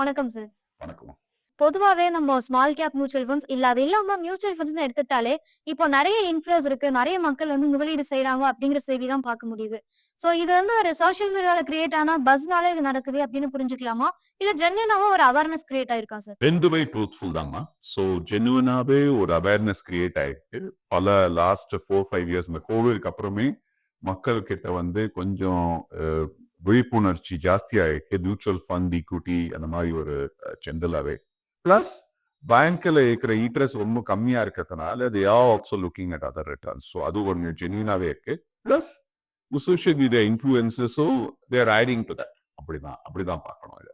வணக்கம் சார். வணக்கம். பொதுவாவே நம்ம ஸ்மால் கேப் மியூச்சுவல் ஃபண்ட்ஸ் இல்ல அது இல்லாம மியூச்சுவல் ஃபண்ட்ஸ்ன்னு எடுத்துக்கிட்டாலே, இப்போ நெறைய இன்ஃப்ளோஸ் இருக்கு. நெறைய மக்கள் வந்து முதலீடு செய்றாங்க அப்படிங்கிற செய்தி தான் பார்க்க முடியுது. ஸோ இது வந்து ஒரு சோஷியல் மீடியால கிரியேட் ஆன பஸ்னால இது நடக்குது அப்படின்னு புரிஞ்சுக்கலாமா? இல்ல ஜென்யூனாவா ஒரு அவேர்னஸ் கிரியேட் ஆயிருக்கா சார்? 2மே ட்ரூத்ஃபுல் தாம்மா. ஸோ ஜென்யூனாவே ஒரு அவேர்னஸ் கிரியேட் ஆயிருக்கு. பல லாஸ்ட் 4, 5 இயர்ஸ் இந்த கோவிட்க்கு அப்புறமே மக்கள் கிட்ட வந்து கொஞ்சம் விழிப்புணர்ச்சி ஜாஸ்தியாயிருக்கு. மியூச்சுவல் ஃபண்ட், ஈக்விட்டி அந்த மாதிரி ஒரு ஜென்ரலாகவே ஜென்ரலாவே. பிளஸ் பேங்க்ல இருக்கிற இன்ட்ரெஸ்ட் ரொம்ப கம்மியா இருக்கிறதுனால they are also looking at other returns. So அது கொஞ்சம் ஜென்யூனாவே இருக்கு. பிளஸ் சோஷியல் மீடியா இன்ஃப்ளூயன்சஸும் தேர் ஆடிங் டு தட். அப்படிதான் அப்படிதான் பார்க்கணும் இதை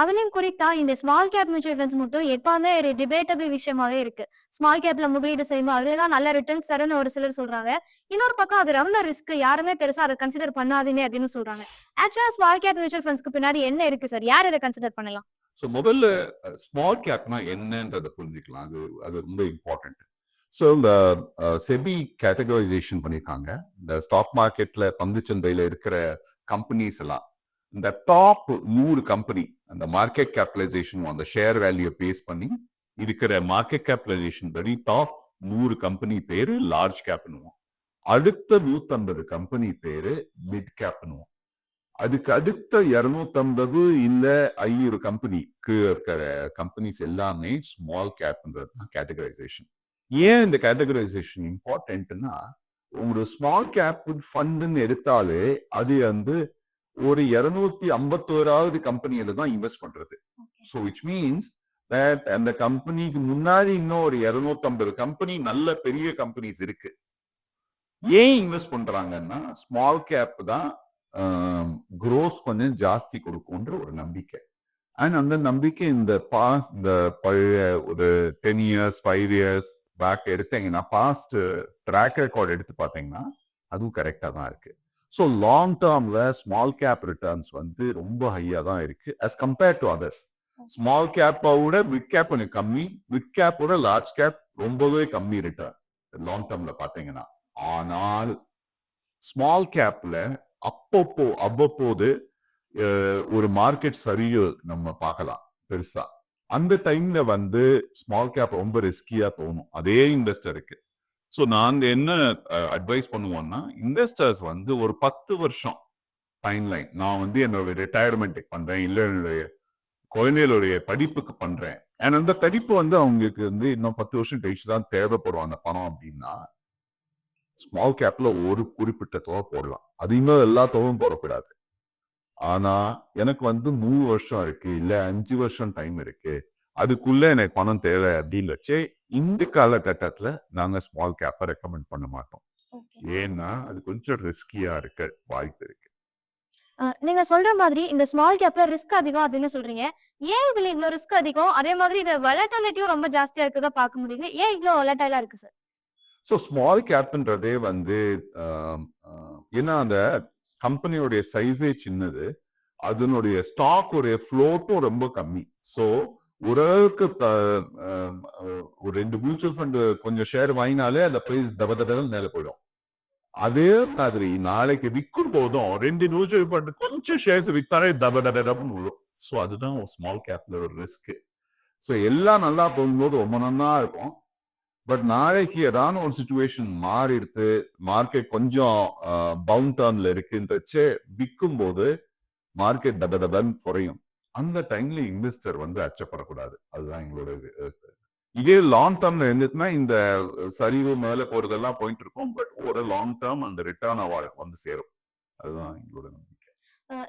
அவனையும் குறித்தா இந்த ஸ்மால் கேப் மியூச்சுவல் ஃபண்ட்ஸ் மட்டும் எப்பவுமே ஒரு டிபேட்டபிள் விஷயமாவே இருக்கு. ஸ்மால் கேப்ல முதலீடு செய்யும்போது அதுலதான் நல்ல ரிட்டர்ன்ஸ் தரன்னு ஒரு சிலர் சொல்றாங்க. இன்னொரு பக்கம் அது ரொம்ப ரிஸ்க் யாருமே பெருசா அதை கன்சிடர் பண்ணாதீங்க அப்படின்னு சொல்றாங்க. ஆக்சுவலா ஸ்மால் கேப் மியூச்சுவல் ஃபண்ட்ஸ்க்கு பின்னாடி என்ன இருக்கு சார்? யார் இதை கன்சிடர் பண்ணலாம்? ஸோ முதல்ல ஸ்மால் கேப்னா என்னன்றதை புரிஞ்சுக்கலாம். அது அது ரொம்ப இம்பார்ட்டன்ட். ஸோ இந்த செபி கேட்டகரைசேஷன் பண்ணியிருக்காங்க. இந்த ஸ்டாக் மார்க்கெட்ல பங்குச்சந்தையில இருக்கிற கம்பெனிஸ் எல்லாம். இந்த டாப் நூறு கம்பெனி அந்த மார்க்கெட் கேபிடலைசேஷன் அந்த ஷேர் வேல்யூ பேஸ் பண்ணி இருக்கிற மார்க்கெட் கேபிடலைசேஷன் படி டாப் நூறு கம்பெனி பேரு லார்ஜ் கேப்னுவோம். அடுத்த 150 கம்பெனி பேரு மிட் கேப்னுவோம். அதுக்கு அடுத்த 250 இல்ல ஐயூறு கம்பெனிக்கு இருக்கிற கம்பெனிஸ் எல்லாமே ஸ்மால் கேப்ன்றது தான் கேட்டகரைசேஷன். ஏன் இந்த கேட்டகரைசேஷன் இம்பார்ட்டன்ட்னா, உங்களோட ஸ்மால் கேப் ஃபண்டுன்னு எடுத்தாலே அது வந்து ஒரு 251வது கம்பெனியில தான் இன்வெஸ்ட் பண்றது. ஸோ விச் மீன்ஸ் தட் அந்த கம்பெனிக்கு முன்னாடி இன்னும் ஒரு 250 கம்பெனி நல்ல பெரிய கம்பெனிஸ் இருக்கு. ஏன் இன்வெஸ்ட் பண்றாங்கன்னா, ஸ்மால் கேப் தான் அ குரோத் கொஞ்சம் ஜாஸ்தி கொடுக்கும்ன்ற ஒரு நம்பிக்கை. அண்ட் அந்த நம்பிக்கை இந்த பாஸ்ட் இந்த பழைய ஒரு 10 இயர்ஸ், 5 இயர்ஸ் பேக் எடுத்தீங்கன்னா, பாஸ்ட் ட்ராக் ரெக்கார்ட் எடுத்து பார்த்தீங்கன்னா, அதுவும் கரெக்ட்டா தான் இருக்கு. ஸோ லாங் டெர்ம்ல ஸ்மால் கேப் ரிட்டர்ன்ஸ் வந்து ரொம்ப ஹையா தான் இருக்கு. As compared to others. Small கேப்ப விட மிட் கேப் கொஞ்சம் கம்மி. மிட் கேப் விட லார்ஜ் கேப் ரொம்பவே கம்மி ரிட்டர்ன். லாங் டெர்ம்ல பார்த்தீங்கன்னா. ஆனால் ஸ்மால் கேப்ல அப்பப்போ அவ்வப்போது ஒரு மார்க்கெட் சரிவு நம்ம பார்க்கலாம் பெருசா. அந்த டைம்ல வந்து ஸ்மால் கேப் ரொம்ப ரிஸ்கியா தோணும். அதே இன்வெஸ்டருக்கு. ஸோ நாங்க என்ன அட்வைஸ் பண்ணுவோம்னா, இன்வெஸ்டர்ஸ் வந்து ஒரு 10 வருஷம் டைம்லைன் நான் வந்து என்னோட ரிட்டயர்மென்ட்க்கு பண்றேன். இல்லை என்னுடைய குழந்தைகளுடைய படிப்புக்கு பண்றேன். அண்ட் அந்த படிப்பு வந்து அவங்களுக்கு வந்து இன்னும் 10 வருஷம் கழிச்சு தான் தேவைப்படும் அந்த பணம் அப்படின்னா, ஸ்மால் கேப்ல ஒரு குறிப்பிட்ட தொகை போடலாம். அதிகமாக எல்லா தொகையும் போடக்கூடாது. ஆனா, எனக்கு வந்து மூணு வருஷம் இருக்கு. இல்ல அஞ்சு வருஷம் டைம் இருக்கு. அதுக்குள்ள எனக்கு பணம் தேவை அப்படின்னு வச்சு, இந்த காலகட்டத்தில நாங்க ஸ்மால் கேப்ப ரெக்கமெண்ட் பண்ண மாட்டோம். ஏன்னா, அது கொஞ்சம் ரிஸ்கியா இருக்க வாய்ப்பு இருக்கு. நீங்க சொல்ற மாதிரி இந்த ஸ்மால் கேப்ல ரிஸ்க் அதிகம் அப்படின்னு சொல்றீங்க. ஏன் இதுல இவ்ளோ ரிஸ்க் அதிகம்? அதே மாதிரி இது வொலட்டிலிட்டியும் ரொம்ப ஜாஸ்தியா இருக்கறத பார்க்க முடியுது. ஏன் இவ்ளோ வொலடைலா இருக்கு சார்? ஸோ ஸ்மால் கேப்ன்றதே வந்து ஏன்னா அந்த கம்பெனியோடைய சைஸே சின்னது. அதனுடைய ஸ்டாக் உடைய ஃப்ளோட்டும் ரொம்ப கம்மி. ஸோ ஓரளவுக்கு த ஒரு ரெண்டு மியூச்சுவல் ஃபண்ட் கொஞ்சம் ஷேர் வாங்கினாலே அந்த பிரைஸ் தப தபன்னு மேல போயிடும். அதே மாதிரி நாளைக்கு விற்கும் போதும் ரெண்டு மியூச்சுவல் ஃபண்ட் கொஞ்சம் ஷேர்ஸ் விற்றாலே தப தப விழும். ஸோ அதுதான் ஒரு ஸ்மால் கேப்ல ஒரு ரிஸ்க். ஸோ எல்லாம் நல்லா போகும்போது ரொம்ப நல்லா இருக்கும். பட் நாளைக்கு ஏதான ஒரு சுச்சுவேஷன் மாறி எடுத்து மார்க்கெட் கொஞ்சம் பவுன் டவுன் டர்ன்ல இருக்குன்றச்சே விக்கும்போது மார்க்கெட் தப தபன் குறையும். அந்த டைம்ல இன்வெஸ்டர் வந்து அச்சப்படக்கூடாது. அதுதான் எங்களோட இதே லாங் டர்ம்ல இருந்துச்சுன்னா, இந்த சரிவு மேல போறதெல்லாம் போயிட்டு இருக்கும். பட் ஒரு லாங் டர்ம் அந்த ரிட்டர்ன் அவ வந்து சேரும். அதுதான் எங்களோட நம்பிக்கை.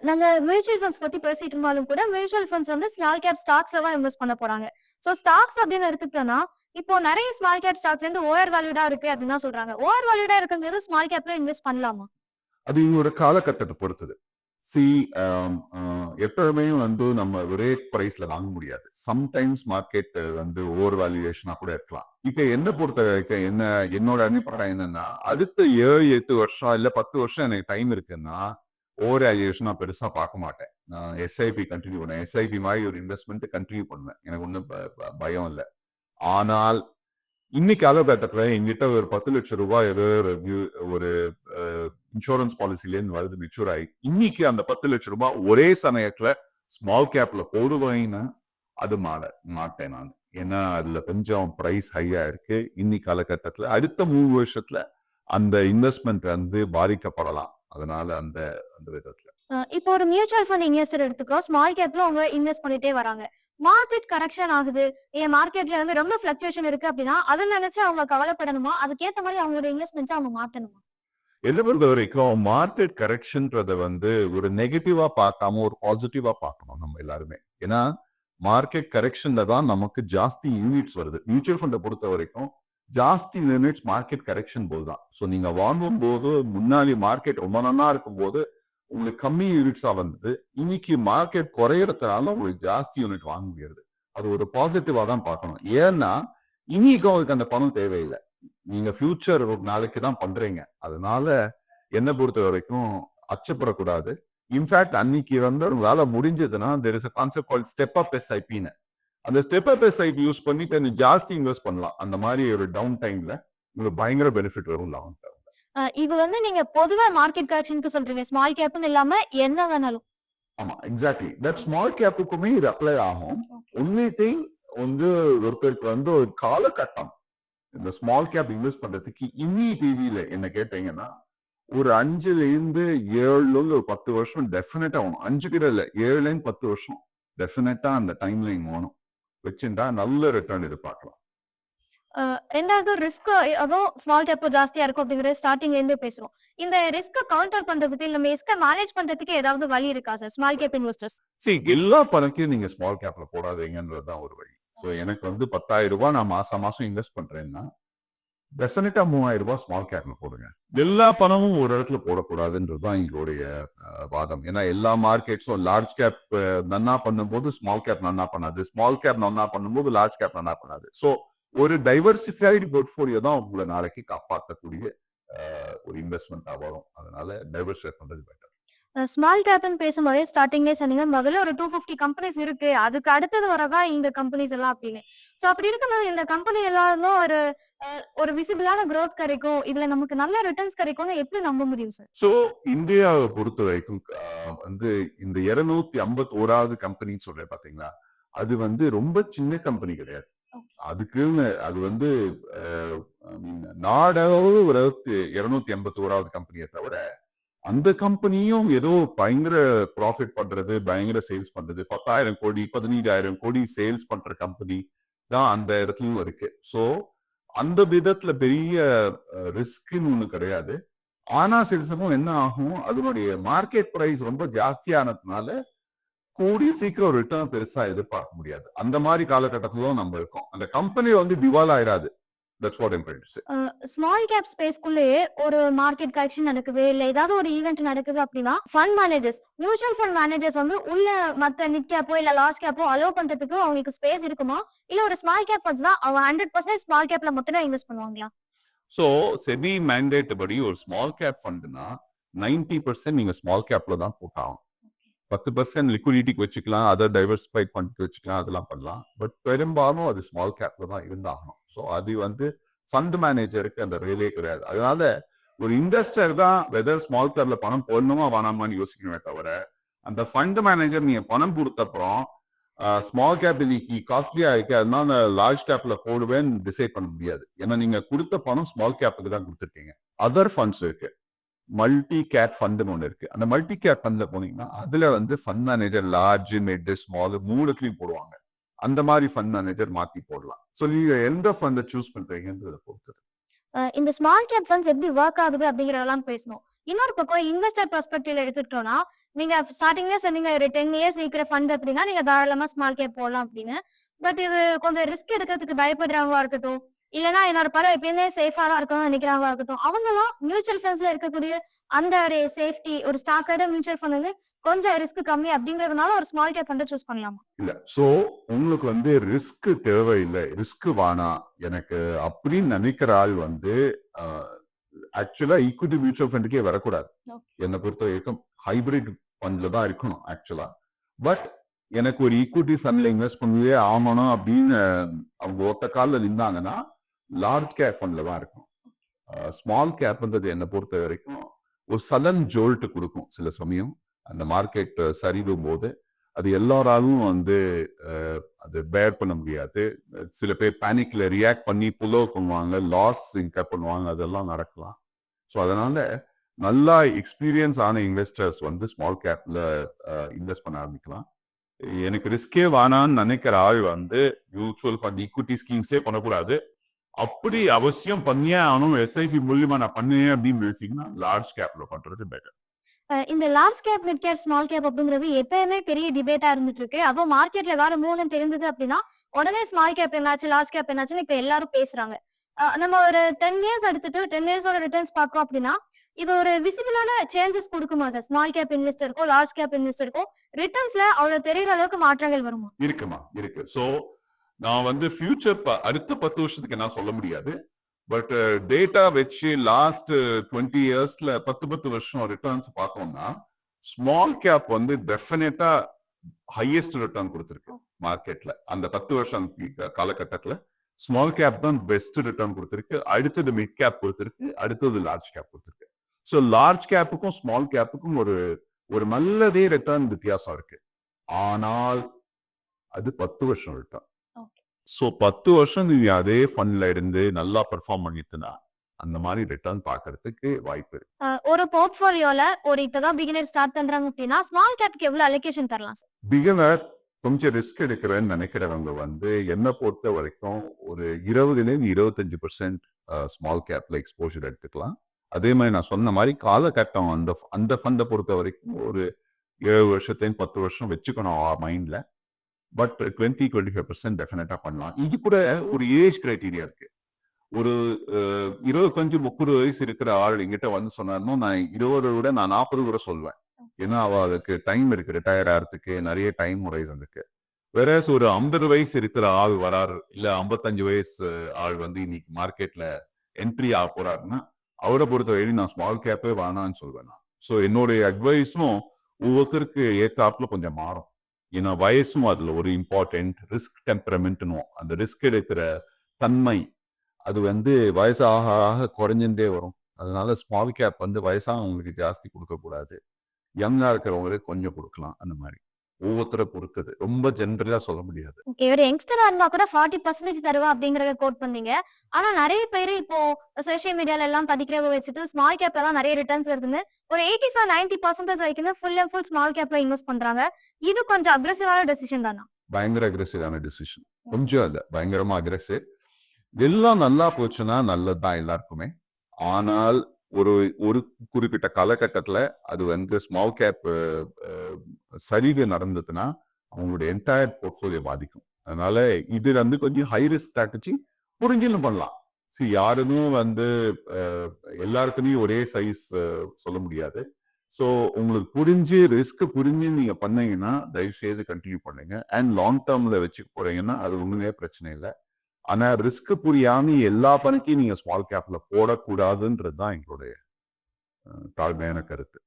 நாங்க மியூச்சுவல் ஃபண்ட்ஸ் பத்தி பேசிட்டு இருந்தாலும் கூட, மியூச்சுவல் ஃபண்ட்ஸ் வந்து ஸ்மால் கேப் ஸ்டாக்ஸ்ல தான் இன்வெஸ்ட் பண்ண போறாங்க. ஸோ ஸ்டாக்ஸ் அப்படின்னு எடுத்துக்கிட்டோம்னா, இப்போ நெறைய ஸ்மால் கேப் ஸ்டாக்ஸ் வந்து ஓவர் வேல்யூடா இருக்கு அப்படின்னு தான் சொல்றாங்க. ஓவர் வேல்யூடா இருக்குங்கிறது ஸ்மால் கேப்ல இன்வெஸ்ட் பண்ணலாமா? அது ஒரு காலகட்டத்த பொறுத்தது. சி um, uh, எப்பவுமே வந்து நம்ம ஒரே ப்ரைஸ்ல வாங்க முடியாது. சம்டைம்ஸ் மார்க்கெட் வந்து ஓவர் வேல்யூவேஷனா கூட இருக்கலாம். இப்ப என்ன பொறுத்த வரைக்கும் என்ன என்னோட அபிப்பிராயம் என்னன்னா, அடுத்த 7, 8 வருஷம் இல்ல 10 வருஷம் எனக்கு டைம் இருக்குன்னா, ஓவர் வேல்யூவேஷன் நான் பெருசா பார்க்க மாட்டேன். நான் எஸ்ஐபி கண்டினியூ பண்ணுவேன். எஸ்ஐபி மாதிரி ஒரு இன்வெஸ்ட்மெண்ட் கண்டினியூ பண்ணுவேன். எனக்கு ஒன்றும் ப பயம் இல்லை ஆனால் இன்னைக்கு காலகட்டத்தில என்கிட்ட ஒரு பத்து லட்சம் ரூபாய் ஏதோ ஒரு வியூ ஒரு இன்சூரன்ஸ் பாலிசிலேருந்து வருது மெச்சூர் ஆயி. இன்னைக்கு அந்த பத்து லட்சம் ரூபாய் ஒரே சமயத்துல ஸ்மால் கேப்ல போடுவேன்னா அது மாலை மாட்டேன் நான். ஏன்னா அதுல கொஞ்சம் ப்ரைஸ் ஹையா இருக்கு. இன்னி காலகட்டத்துல அடுத்த மூணு வருஷத்துல அந்த இன்வெஸ்ட்மெண்ட் வந்து பாதிக்கப்படலாம். அதனால அந்த அந்த விதத்துல. இப்போ ஒரு மியூச்சுவல் ஃபண்ட் இன்வெஸ்டர் எடுத்துக்கிறோம். ஸ்மால் கேப்ல அவங்க இன்வெஸ்ட் பண்ணிட்டே வராங்க. மார்க்கெட் கரெக்ஷன் ஆகுது. என் மார்க்கெட்ல வந்து ரொம்ப ஃபிளக்சுவேஷன் இருக்கு அப்படின்னா அதை நினைச்சு அவங்க கவலைப்படணுமா? அதுக்கேற்ற மாதிரி அவங்களோட இன்வெஸ்ட்மெண்ட்ஸ் அவங்க மாத்தணுமா? என்ன பொறுத்த வரைக்கும் மார்க்கெட் கரெக்ஷன்றத வந்து ஒரு நெகட்டிவா பார்க்காம ஒரு பாசிட்டிவா பார்க்கணும் நம்ம எல்லாருமே. ஏன்னா மார்க்கெட் கரெக்ஷன்ல தான் நமக்கு ஜாஸ்தி யூனிட்ஸ் வருது. மியூச்சுவல் ஃபண்டை பொறுத்த வரைக்கும் ஜாஸ்தி யூனிட்ஸ் மார்க்கெட் கரெக்ஷன் போது தான். ஸோ நீங்க வாங்கும் போது முன்னாடி மார்க்கெட் ரொம்ப நல்லா இருக்கும் போது உங்களுக்கு கம்மி யூனிட்ஸா வந்தது. இன்னைக்கு மார்க்கெட் குறையறதுனால உங்களுக்கு ஜாஸ்தி யூனிட் வாங்க முடியாது அது ஒரு பாசிட்டிவா தான் பார்க்கணும். ஏன்னா இன்னைக்கு உங்களுக்கு அந்த பணம் தேவையில்லை. நீங்க ஃபியூச்சர் ஒரு நாளைக்கு தான் பண்றீங்க. அதனால என்ன பொறுத்த வரைக்கும் அச்சப்படக்கூடாது. இன்ஃபேக்ட் அன்னைக்கு வந்து வேலை முடிஞ்சதுன்னா there is a concept call step up S ஐபின்னு அந்த step up SIP use பண்ணிட்டு நீ ஜாஸ்தி இன்வெஸ்ட் பண்ணலாம். அந்த மாதிரி ஒரு டவுன் டைம்ல உங்களுக்கு பயங்கர பெனிஃபிட் வரும் லாங் டர்ம் இது வந்து நீங்க பொதுவா மார்க்கெட் கரெக்ஷனுக்கு சொல்றீங்க. ஸ்மால் கேப்னு இல்லாம என்ன வேணாலும். ஆமா எக்ஸாக்ட்லி தட் ஸ்மால் கேப்புக்குமே இது அப்ளை ஆகும். ஒன்லி திங் வந்து ஒருத்தருக்கு வந்து ஒரு காலகட்டம். இந்த ஸ்மால் கேப் இன்வெஸ்ட் பண்றதுக்கு இன்னி தேதியில என்ன கேட்டீங்கன்னா ஒரு அஞ்சுல இருந்து ஏழுல ஒரு பத்து வருஷம் டெஃபினட்டா ஆகணும் அஞ்சு கிட்ட இல்ல ஏழுல இருந்து பத்து வருஷம் டெஃபினட்டா அந்த டைம் லைன் வேணும் வச்சுட்டா நல்ல ரிட்டர்ன் எதிர்பார்க்கலாம். ரெண்டாவது ரிஸ்க் அதுவும் ஸ்மால் கேப் ஜாஸ்தியா இருக்கும் அப்படிங்கறது ஸ்டார்டிங்ல இருந்தே பேசுறோம். இந்த ரிஸ்க் கவுண்டர் பண்றதுக்கு இல்ல ரிஸ்க மேனேஜ் பண்றதுக்கு ஏதாவது வழி இருக்கா சார் ஸ்மால் கேப் இன்வெஸ்டர்ஸ் சரி எல்லா பணத்தையும் நீங்க ஸ்மால் கேப்ல போடாதீங்கன்றது தான் ஒரு வழி. ஸோ எனக்கு வந்து பத்தாயிரம் ரூபாய் நான் மாசம் மாசம் இன்வெஸ்ட் பண்றேன்னா டெஃபினட்டா மூவாயிரம் ரூபாய் ஸ்மால் கேப்ல போடுங்க. எல்லா பணமும் ஒரு இடத்துல போடக்கூடாதுன்றது தான் எங்களுடைய வாதம். ஏன்னா எல்லா மார்க்கெட்ஸும் லார்ஜ் கேப் நன்னா பண்ணும்போது ஸ்மால் கேப் நன்னா பண்ணாது. ஸ்மால் கேப் நன்னா பண்ணும்போது லார்ஜ் கேப் நன்னா பண்ணாது. ஸோ ஒரு டைவர்சிஃபைடு போர்ட்ஃபோலியோ தான் உங்களை நாளைக்கு காப்பாற்றக்கூடிய ஒரு இன்வெஸ்ட்மெண்ட் வரும். அதனால டைவர்சிஃபை பண்றது பெட்டர் ஸ்மால் கேப்னு பேசும்போதே ஸ்டார்டிங்லேயே சொன்னீங்க முதல்ல ஒரு டூ ஃபிஃப்டி கம்பெனிஸ் இருக்கு அதுக்கு அடுத்தது வரதா இந்த கம்பெனிஸ் எல்லாம் அப்படின்னு. ஸோ அப்படி இருக்கும்போது இந்த கம்பெனி எல்லாரும் ஒரு ஒரு விசிபிளான growth கிடைக்கும். இதுல நமக்கு நல்ல ரிட்டர்ன்ஸ் கிடைக்கும்னு எப்படி நம்ப முடியும் சார் ஸோ இந்தியாவை பொறுத்த வரைக்கும் வந்து இந்த இருநூத்தி ஐம்பத்தி ஓராவது கம்பெனின்னு சொல்றேன் பாத்தீங்களா? அது வந்து ரொம்ப சின்ன கம்பெனி கிடையாது. அதுக்குன்னு அது வந்து நாடளவு ஒரு இருநூத்தி எண்பத்தி ஓராவது கம்பெனியை தவிர அந்த கம்பெனியும் ஏதோ பயங்கர ப்ராஃபிட் பண்றது பயங்கர சேல்ஸ் பண்றது. பத்தாயிரம் கோடி பதினீராயிரம் கோடி சேல்ஸ் பண்ற கம்பெனி தான் அந்த இடத்துலயும் இருக்கு. ஸோ அந்த விதத்துல பெரிய ரிஸ்க்னு ஒண்ணு கிடையாது. ஆனா சில சமயம் என்ன ஆகும்? அதனுடைய மார்க்கெட் ப்ரைஸ் ரொம்ப ஜாஸ்தியானதுனால கூடி சீக்கிரம் ரிட்டர்ன் பெருசா எதிர்பார்க்க முடியாது. அந்த மாதிரி காலகட்டத்துல நம்ம இருக்கோம். அந்த கம்பெனி வந்து திவால் ஆயிடாது that's what in small cap ஸ்பேஸ்க்குள்ளேயே ஒரு மார்க்கெட் கரெக்ஷன் நடக்குது இல்ல ஏதாவது ஒரு ஈவெண்ட் நடக்குது அப்படின்னா fund managers mutual fund managers வந்து உள்ள மத்த மிட் கேப்போ இல்ல லார்ஜ் கேப்போ அலோவ் பண்றதுக்கு அவங்களுக்கு ஸ்பேஸ் இருக்குமா? இல்ல ஒரு ஸ்மால் கேப் ஃபண்ட்ஸ்னா அவங்க ஹண்ட்ரட் பர்சன்ட் ஸ்மால் கேப்ல மட்டும் தான் இன்வெஸ்ட் பண்ணுவாங்களா? ஸோ செபி மேண்டேட் படி ஒரு ஸ்மால் கேப் ஃபண்ட்னா நைன்டி பர்சன்ட் நீங்க ஸ்மால் கேப்ல தான் போட்டாகும் பத்து பர்சன்ட் லிக்விடிட்டிக்கு வச்சுக்கலாம் அதர் டைவர்சிஃபைட் பண்ணிட்டு வச்சுக்கலாம் அதெல்லாம் பண்ணலாம். பட் பெரும்பாலும் அது ஸ்மால் கேப்ல தான் இருந்தாகணும். ஸோ அது வந்து ஃபண்ட் மேனேஜருக்கு அந்த வேலையே கிடையாது. அதனால ஒரு இன்வெஸ்டர் தான் வெதர் ஸ்மால் கேப்ல பணம் போடணுமா வேணாமான்னு யோசிக்கணுமே தவிர அந்த ஃபண்ட் மேனேஜர் நீங்க பணம் கொடுத்தப்புறம் ஸ்மால் கேப் இது காஸ்ட்லியா இருக்கு அதனால லார்ஜ் கேப்ல போடுவேன்னு டிசைட் பண்ண முடியாது. ஏன்னா நீங்க கொடுத்த பணம் ஸ்மால் கேப்புக்கு தான் கொடுத்துருக்கீங்க. அதர் ஃபண்ட்ஸ் இருக்கு. மல்டி கேட் ஃபண்டுன்னு ஒன்று இருக்கு. அந்த மல்டி கேட் ஃபண்ட்ல போனீங்கன்னா அதுல வந்து fund manager large mid small மூணுத்துலயும் போடுவாங்க. அந்த மாதிரி ஃபண்ட் மேனேஜர் மாத்தி போடலாம். ஸோ நீங்க எந்த ஃபண்டை சூஸ் பண்றீங்கன்றத பொறுத்தது. இந்த ஸ்மால் கேப் ஃபண்ட்ஸ் எப்படி ஒர்க் ஆகுது அப்படிங்கறதெல்லாம் பேசணும். இன்னொரு பக்கம் இன்வெஸ்டர் பெர்ஸ்பெக்டிவ்ல எடுத்துக்கிட்டோம்னா நீங்க ஸ்டார்டிங்ல சொன்னீங்க ஒரு டென் இயர்ஸ் இருக்கிற ஃபண்ட் அப்படின்னா நீங்க தாராளமா ஸ்மால் கேப் போடலாம் அப்படின்னு. பட் இது கொஞ்சம் ரிஸ்க் எடுக்கிறதுக்கு பயப்படுறவங்க இருக்கட்டும் இல்லைன்னா என்னோட படம் எப்பயுமே சேஃபா தான் இருக்கணும்னு நினைக்கிறவங்களா இருக்கட்டும். அவங்கலாம் மியூச்சுவல் ஃபண்ட்ஸ்ல இருக்கக்கூடிய அந்த ஒரு சேஃப்டி ஒரு ஸ்டாக்கோட மியூச்சுவல் ஃபண்ட் வந்து கொஞ்சம் ரிஸ்க் கம்மி அப்படிங்கறதுனால ஒரு ஸ்மால் கேப் ஃபண்டை சூஸ் பண்ணலாமா? இல்ல. சோ உங்களுக்கு வந்து ரிஸ்க் தேவையில்லை. ரிஸ்க் வேணாம் எனக்கு அப்படின்னு நினைக்கிற ஆள் வந்து ஆக்சுவலா ஈக்விட்டி மியூச்சுவல் ஃபண்டுக்கே வரக்கூடாது. என்னை பொறுத்த வரைக்கும் ஹைபிரிட் ஃபண்ட்ல தான் இருக்கணும் ஆக்சுவலா பட் எனக்கு ஒரு ஈக்விட்டி ஃபண்ட்ல இன்வெஸ்ட் பண்ணதே ஆகணும் அப்படின்னு அவங்க ஒத்த காலில் நின்னாங்கன்னா லார்ஜ் கேப் ஃபண்ட்ல தான் இருக்கும். ஸ்மால் கேப்ன்றது என்னை பொறுத்த வரைக்கும் ஒரு சலன் ஜோல்ட் கொடுக்கும் சில சமயம். அந்த மார்க்கெட் சரிடும் போது அது எல்லாராலும் வந்து அது பேர் பண்ண முடியாது. சில பேர் பேனிக்ல ரியாக்ட் பண்ணி புல்லோ பண்ணுவாங்க லாஸ் இன்கப் பண்ணுவாங்க அதெல்லாம் நடக்கலாம். ஸோ அதனால நல்லா எக்ஸ்பீரியன்ஸ் ஆன இன்வெஸ்டர்ஸ் வந்து ஸ்மால் கேப்ல இன்வெஸ்ட் பண்ண ஆரம்பிக்கலாம். எனக்கு ரிஸ்கே வேணான்னு நினைக்கிற ஆள் வந்து மியூச்சுவல் ஃபண்ட் ஈக்விட்டி ஸ்கீம்ஸே பண்ணக்கூடாது. அப்படி அவசியம் பண்ணியே ஆகணும். எஸ்ஐபி மூலியமா நான் பண்ணேன் அப்படின்னு யோசிங்கன்னா லார்ஜ் கேப்ல பண்றது பெட்டர் இந்த large cap mid cap small cap அப்படிங்கிறது எப்பயுமே பெரிய டிபேட்டா இருந்துட்டு இருக்கு அதுவும் மார்க்கெட்ல வேற மூணு தெரிஞ்சது அப்படின்னா உடனே ஸ்மால் கேப் என்னாச்சு லார்ஜ் கேப் என்னாச்சுன்னு இப்ப எல்லாரும் பேசுறாங்க. நம்ம ஒரு டென் இயர்ஸ் எடுத்துட்டு டென் இயர்ஸோட ரிட்டர்ன்ஸ் பார்க்கறோம் அப்படின்னா இது ஒரு விசிபிளான சேஞ்சஸ் கொடுக்குமா சார் ஸ்மால் கேப் இன்வெஸ்டருக்கும் லார்ஜ் கேப் இன்வெஸ்டருக்கும் ரிட்டர்ன்ஸ்ல அவ்வளவு தெரியற அளவுக்கு மாற்றங்கள் வருமா? இருக்குமா? இருக்கு. ஸோ நான் வந்து ஃபியூச்சர் அடுத்த பத்து வருஷத்துக்கு என்ன சொல்ல முடியாது. பட் டேட்டா uh, வச்சு லாஸ்ட் டுவெண்ட்டி இயர்ஸ்ல பத்து பத்து வருஷம் ரிட்டர்ன்ஸ் பார்த்தோம்னா ஸ்மால் கேப் வந்து டெஃபினட்டா ஹையஸ்ட் ரிட்டர்ன் கொடுத்துருக்கு மார்க்கெட்ல அந்த பத்து வருஷம் காலகட்டத்தில் ஸ்மால் கேப் தான் பெஸ்ட் ரிட்டர்ன் கொடுத்துருக்கு. அடுத்தது மிட் கேப் கொடுத்துருக்கு அடுத்தது லார்ஜ் கேப் கொடுத்துருக்கு. ஸோ லார்ஜ் கேப்புக்கும் ஸ்மால் கேப்புக்கும் ஒரு ஒரு நல்லதே ரிட்டர்ன் வித்தியாசம் இருக்கு. ஆனால் அது பத்து வருஷம் ரிட்டர்ன் ஸோ பத்து வருஷம் நீங்க அதே ஃபண்ட்ல இருந்து நல்லா பெர்ஃபார்ம் பண்ணிட்டுனா அந்த மாதிரி ரிட்டர்ன் பார்க்கறதுக்கு வாய்ப்பு இருக்கு. ஒரு போர்ட்ஃபோலியோல ஒரு இப்பதான் பிகினர் ஸ்டார்ட் பண்றாங்க அப்படின்னா ஸ்மால் கேப்க்கு எவ்வளவு அலோகேஷன் தரலாம் சார் பிகினர் கொஞ்சம் ரிஸ்க் எடுக்கிறேன்னு நினைக்கிறவங்க வந்து என்னை பொறுத்த வரைக்கும் ஒரு இருபதுலேருந்து இருபத்தஞ்சு பர்சன்ட் ஸ்மால் கேப்ல எக்ஸ்போஷர் எடுத்துக்கலாம். அதே மாதிரி நான் சொன்ன மாதிரி காலகட்டம் அந்த அந்த ஃபண்டை பொறுத்த வரைக்கும் ஒரு ஏழு வருஷத்தையும் பத்து வருஷம் வச்சுக்கணும் மைண்ட்ல but twenty twenty five percent definitely பண்ணலாம். இது கூட ஒரு ஏஜ் கிரைட்டீரியா இருக்கு. ஒரு இருபத்தஞ்சு முப்பது வயசு இருக்கிற ஆள் எங்கிட்ட வந்து சொன்னாருன்னா நான் இருபது விட நான் நாற்பது கூட சொல்வேன். ஏன்னா அவளுக்கு டைம் இருக்கு ரிட்டையர் ஆகிறதுக்கு நிறைய டைம் ஹொரைசன் இருக்கு. வேற ஒரு ஐம்பது வயசு இருக்கிற ஆள் வராரு இல்ல ஐம்பத்தஞ்சு வயசு ஆள் வந்து இன்னைக்கு மார்க்கெட்ல என்ட்ரி ஆக போறாருன்னா அவரை பொறுத்த வரைக்கும் நான் ஸ்மால் கேப்பே வேணாம்னு சொல்வேன் நான். ஸோ என்னுடைய அட்வைஸும் ஒவ்வொருத்தருக்கு ஏத்தாப்புல கொஞ்சம் மாறும். ஏன்னா வயசும் அதுல ஒரு இம்பார்ட்டன்ட் ரிஸ்க் டெம்பரமெண்ட்னுவோம் அந்த ரிஸ்க் எடுக்கிற தன்மை அது வந்து வயசு ஆக ஆக குறைஞ்சுட்டே வரும். அதனால ஸ்மால் கேப் வந்து வயசானவங்களுக்கு ஜாஸ்தி கொடுக்கக்கூடாது. யங்காக இருக்கிறவங்களுக்கு கொஞ்சம் கொடுக்கலாம் அந்த மாதிரி. ஒவ்வொருத்தரை பொறுக்குது ரொம்ப ஜென்ரலா சொல்ல முடியாது. ஓகே ஒரு யங்ஸ்டரா இருந்தா கூட ஃபார்ட்டி பர்சன்டேஜ் தருவா அப்படிங்கறத கோட் பண்ணீங்க. ஆனா நிறைய பேர் இப்போ சோஷியல் மீடியால எல்லாம் பதிக்கிறவ வச்சுட்டு ஸ்மால் கேப்ல தான் நிறைய ரிட்டர்ன்ஸ் வருதுன்னு ஒரு எயிட்டி ஃபைவ் நைன்டி பர்சன்டேஜ் வரைக்கும் ஃபுல் அண்ட் ஃபுல் ஸ்மால் கேப்ல இன்வெஸ்ட் பண்றாங்க. இது கொஞ்சம் அக்ரெசிவான டெசிஷன் தானா? பயங்கர அக்ரெசிவான டிசிஷன் கொஞ்சம் இல்ல பயங்கரமா அக்ரெசிவ் எல்லாம் நல்லா போச்சுன்னா நல்லதுதான் எல்லாருக்குமே. ஆனால் ஒரு ஒரு குறிப்பிட்ட காலகட்டத்தில் அது வந்து ஸ்மால் கேப் சரிவு நடந்ததுன்னா அவங்களுடைய என்டையர் போர்ட்ஃபோலியோ பாதிக்கும். அதனால இது வந்து கொஞ்சம் ஹை ரிஸ்க் ஸ்ட்ராட்டஜி புரிஞ்சுன்னு பண்ணலாம். சி யாருமே வந்து எல்லாருக்குமே ஒரே சைஸ் சொல்ல முடியாது. ஸோ உங்களுக்கு புரிஞ்சு ரிஸ்க் புரிஞ்சு நீங்க பண்ணீங்கன்னா தயவு செய்து கண்டினியூ பண்ணுங்க அண்ட் லாங் டேர்ம்ல வச்சுக்க போறீங்கன்னா அது ஒண்ணுமே பிரச்சனை இல்லை. ஆனா ரிஸ்க் புரியாம எல்லா பணிக்கும் நீங்க ஸ்மால் கேப்ல போடக்கூடாதுன்றது தான் எங்களுடைய தாழ்மையான கருத்து.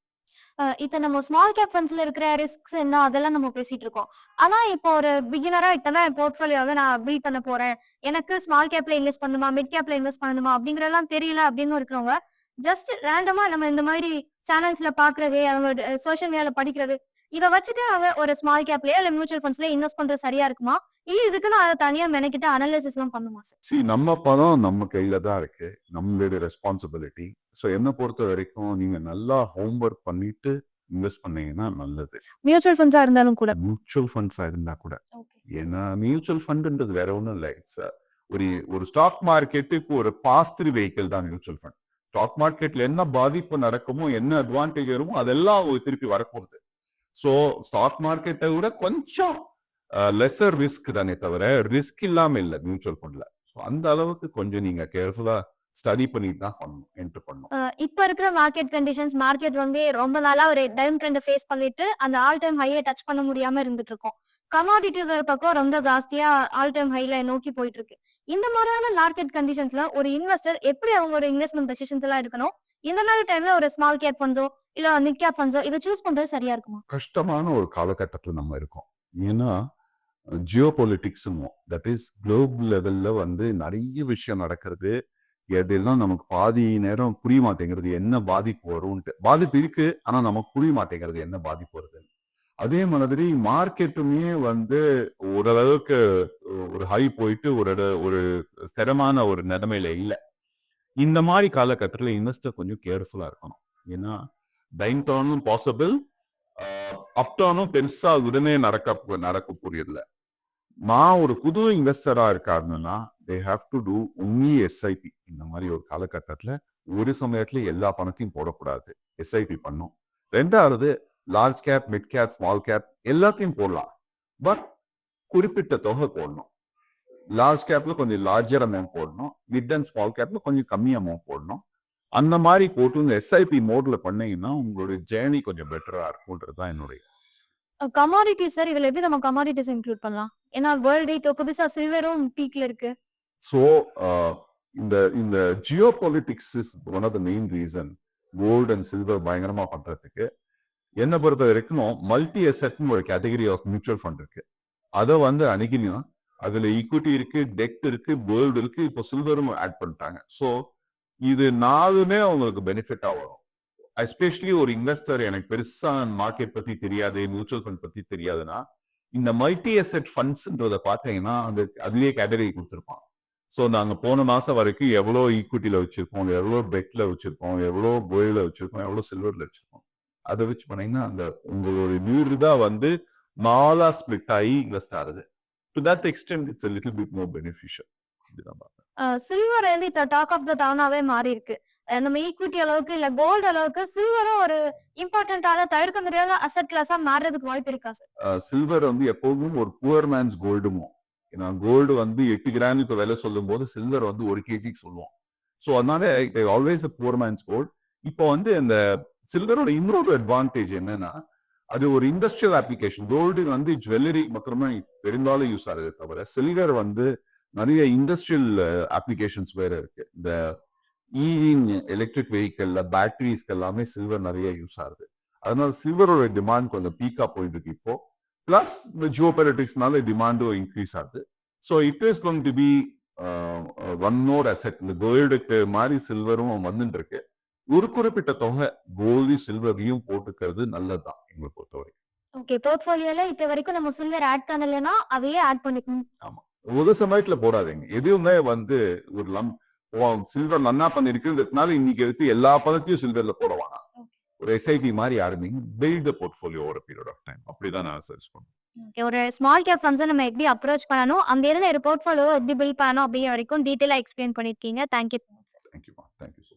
அஹ் நம்ம ஸ்மால் கேப் ஃபண்ட்ஸ்ல இருக்கிற ரிஸ்க்ஸ் என்ன அதெல்லாம் நம்ம பேசிட்டு இருக்கோம். ஆனா இப்போ ஒரு பிகினரா இத்தனை போர்ட்ஃபோலியோவை நான் பில்ட் பண்ண போறேன். எனக்கு ஸ்மால் கேப்ல இன்வெஸ்ட் பண்ணுமா மிட் கேப்ல இன்வெஸ்ட் பண்ணணுமா அப்படிங்கறதெல்லாம் தெரியல அப்படின்னு இருக்கிறவங்க ஜஸ்ட் ரேண்டமா நம்ம இந்த மாதிரி சேனல்ஸ்ல பாக்குறது அவங்க சோஷியல் மீடியால படிக்கிறது இதை வச்சுட்டு அவங்க ஒரு ஸ்மால் கேப்லயோ இல்ல மியூச்சுவல் ஃபண்ட்ஸ்ல இன்வெஸ்ட் பண்றது சரியா இருக்குமா? இல்ல இதுக்கு நான் அதை தனியா மெனக்கிட்டு அனாலிசிஸ் எல்லாம் பண்ணுமா சார் சி நம்ம பணம் நம்ம கையில தான் இருக்கு. நம்மளுடைய ரெஸ்பான்சிபிலிட்டி ஸோ என்னை பொறுத்த வரைக்கும் நீங்க நல்லா ஹோம்ஒர்க் பண்ணிட்டு இன்வெஸ்ட் பண்ணீங்கன்னா நல்லது. மியூச்சுவல் ஃபண்ட்ஸா இருந்தாலும் கூட. மியூச்சுவல் ஃபண்ட்ஸா இருந்தா கூட. ஏன்னா மியூச்சுவல் ஃபண்டுன்றது வேற ஒன்றும் இல்லை. இட்ஸ் ஒரு ஒரு ஸ்டாக் மார்க்கெட்டுக்கு ஒரு பாஸ்திரி வெஹிக்கிள் தான் மியூச்சுவல் ஃபண்ட் ஸ்டாக் மார்க்கெட்ல என்ன பாதிப்பு நடக்குமோ என்ன அட்வான்டேஜ் வருமோ அதெல்லாம் திருப்பி வரப்போகுது ஸோ ஸ்டாக் மார்க்கெட்டை விட கொஞ்சம் லெஸ்ஸர் ரிஸ்க் தானே தவிர ரிஸ்க் இல்லாம இல்லை மியூச்சுவல் ஃபண்ட்ல ஸோ அந்த அளவுக்கு கொஞ்சம் நீங்க கேர்ஃபுல்லா ஸ்டடி பண்ணிட்டு தான் பண்ணணும் என்டர் பண்ணணும். இப்ப இருக்கிற மார்க்கெட் கண்டிஷன்ஸ் மார்க்கெட் வந்து ரொம்ப நாளா ஒரு டவுன் ட்ரெண்ட் ஃபேஸ் பண்ணிட்டு அந்த ஆல் டைம் ஹையை டச் பண்ண முடியாம இருந்துட்டு இருக்கோம் கமாடிட்டிஸ் ஒரு பக்கம் ரொம்ப ஜாஸ்தியா ஆல் டைம் ஹைல நோக்கி போயிட்டு இருக்கு இந்த மாதிரியான மார்க்கெட் கண்டிஷன்ஸ்ல ஒரு இன்வெஸ்டர் எப்படி அவங்களோட இன்வெஸ்ட்மெண்ட் டெசிஷன்ஸ் எல்லாம் எடுக்கணும்? இந்த மாதிரி டைம்ல ஒரு ஸ்மால் கேப் ஃபண்ட்ஸோ இல்ல மிட் கேப் ஃபண்ட்ஸோ இதை சூஸ் பண்றது சரியா இருக்குமா? கஷ்டமான ஒரு காலகட்டத்தில் நம்ம இருக்கோம். ஏன்னா ஜியோ பொலிட்டிக்ஸும் தட் இஸ் குளோபல் லெவல்ல வந்து நிறைய விஷயம் நடக்கிறது. எதெல்லாம் நமக்கு பாதி நேரம் புரிய மாட்டேங்கிறது என்ன பாதிப்பு வரும்ன்ட்டு. பாதிப்பு இருக்கு ஆனா நமக்கு புரிய மாட்டேங்கிறது என்ன பாதிப்பு வருதுன்னு. அதே மாதிரி மார்க்கெட்டுமே வந்து ஓரளவுக்கு ஒரு ஹை போயிட்டு ஒரு ஒரு ஸ்திரமான ஒரு நிலைமையில இல்லை. இந்த மாதிரி காலகட்டத்தில் இன்வெஸ்டர் கொஞ்சம் கேர்ஃபுல்லாக இருக்கணும். ஏன்னா டைன் டவுனும் பாசிபிள் அப் பெருசாக உடனே நடக்க நடக்க நான் ஒரு புது இன்வெஸ்டராக இருக்காருன்னா they have to do only SIP இந்த மாதிரி ஒரு காலகட்டத்தில் ஒரு சமயத்தில் எல்லா பணத்தையும் போடக்கூடாது. எஸ்ஐபி பண்ணும். ரெண்டாவது large cap mid cap small cap எல்லாத்தையும் போடலாம். பட் குறிப்பிட்ட தொகை போடணும். லார்ஜ் கேப்ல கொஞ்சம் லார்ஜர் அமௌண்ட் போடணும். மிட் அண்ட் ஸ்மால் கேப்ல கொஞ்சம் கம்மி அமௌண்ட் போடணும். அந்த மாதிரி போட்டு இந்த எஸ்ஐபி மோட்ல பண்ணீங்கன்னா உங்களுடைய ஜேர்னி கொஞ்சம் பெட்டரா இருக்கும்ன்றது தான் என்னுடைய கமாடிட்டிஸ் சார் இதுல எப்படி நம்ம கமாடிட்டிஸ் இன்க்ளூட் பண்ணலாம்? ஏன்னா வேர்ல்டு இப்போ புதுசா சில்வரும் பீக்ல இருக்கு. ஸோ இந்த இந்த geopolitics is one of the main reason gold and silver பயங்கரமா பண்றதுக்கு. என்னை பொறுத்த வரைக்கும் மல்டி அசெட்னு ஒரு கேட்டகரி ஆஃப் மியூச்சுவல் ஃபண்ட் இருக்கு. அதை வந்து அணுகினா அதுல ஈக்விட்டி இருக்கு டெக்ட் இருக்கு கோல்டு இருக்கு இப்போ சில்வரும் ஆட் பண்ணிட்டாங்க. ஸோ இது நாலுமே அவங்களுக்கு பெனிஃபிட்டா வரும். எஸ்பெஷலி ஒரு இன்வெஸ்டர் எனக்கு பெருசா மார்க்கெட் பத்தி தெரியாது மியூச்சுவல் ஃபண்ட் பத்தி தெரியாதுன்னா இந்த மல்டி அசெட் ஃபண்ட்ஸ்ன்றத பார்த்தீங்கன்னா அந்த அதுலயே கேட்டகரி கொடுத்துருப்பான் ஸோ நாங்கள் போன மாதம் வரைக்கும் எவ்வளோ ஈக்விட்டியில் வச்சுருக்கோம் எவ்வளோ பெட்டில் வச்சுருக்கோம் எவ்வளோ கோயிலில் வச்சுருக்கோம் எவ்வளோ சில்வரில் வச்சுருக்கோம். அதை வச்சு பண்ணிங்கன்னா அந்த உங்களோட நியூ தான் வந்து நாலாக ஸ்பிளிட் ஆகி இன்வெஸ்ட் ஆகுது. To that extent it's little bit more beneficial silver வந்து இப்போ டாக் ஆஃப் த டவுனாவே மாறி இருக்கு நம்ம ஈக்விட்டி அளவுக்கு இல்ல கோல்டு அளவுக்கு சில்வரும் ஒரு இம்பார்ட்டன்டான தவிர்க்க முடியாத அசெட் கிளாஸா மாறுறதுக்கு வாய்ப்பு இருக்கா சார் சில்வர் வந்து எப்போதும் ஒரு புவர் மேன்ஸ் கோல்டுமோ ஏன்னா கோல்டு வந்து எட்டு கிராம் இப்போ விலை சொல்லும் போது சில்வர் வந்து ஒரு கேஜிக்கு சொல்லுவோம் ஸோ அதனால ஆல்வேஸ் புவர் மேன்ஸ் கோல்டு இப்போ வந்து இந்த சில்வரோட இன்னொரு அட்வான்டேஜ் என்னன்னா அது ஒரு இண்டஸ்ட்ரியல் அப்ளிகேஷன் கோல்டு வந்து ஜுவல்லரி மாத்திரமா பெரும்பாலும் யூஸ் ஆகுது தவிர சில்வர் வந்து நிறைய இண்டஸ்ட்ரியல் அப்ளிகேஷன்ஸ் வேற இருக்கு. இந்த ஈவிங் எலக்ட்ரிக் வெஹிக்கல்ல பேட்டரிஸ்க்கு எல்லாமே சில்வர் நிறைய யூஸ் ஆகுது. அதனால சில்வரோட டிமாண்ட் கொஞ்சம் பீக்கா போயிட்டு இருக்கு இப்போ. பிளஸ் இந்த ஜியோபெரட்டிக்ஸ்னால டிமாண்டும் இன்க்ரீஸ் ஆகுது. So it is going to be one more asset இந்த கோல்டுக்கு மாதிரி சில்வரும் வந்துட்டு இருக்கு. ஒரு குறிப்பிட்ட தொகை கோல்டு சில்வரையும் போட்டுக்கிறது நல்லதுதான் எங்களை பொறுத்தவரை ஓகே போர்ட்ஃபோலியோல இப்போ வரைக்கும் நம்ம சில்வர் ஆட் பண்ணலைன்னா அதையே ஆட் பண்ணிக்கணும். ஒரு சமயத்துல போடாதீங்க. எதுவுமே வந்து ஒரு லம் சில்வர் நன்னா பண்ணிருக்குன்றதுனால இன்னைக்கு எடுத்து எல்லா பதத்தையும் சில்வர்ல போட வேணாம். ஒரு எஸ்ஐபி மாதிரி ஆரம்பிங்க பில்ட் போர்ட்ஃபோலியோ ஒரு பீரியட் ஆஃப் டைம் அப்படிதான் நான் சர்ச் பண்ணுவேன். ஒரு ஸ்மால் கேப் ஃபண்ட்ஸை நம்ம எப்படி அப்ரோச் பண்ணணும்? அந்த இருந்த ஒரு போர்ட்ஃபோலியோ எப்படி பில்ட் பண்ணணும் அப்படிங்கிற வரைக்கும் டீட்டெயிலாக எக்ஸ்பிளைன் பண்ணிருக்கீங்க. Thank you so much thank you thank you so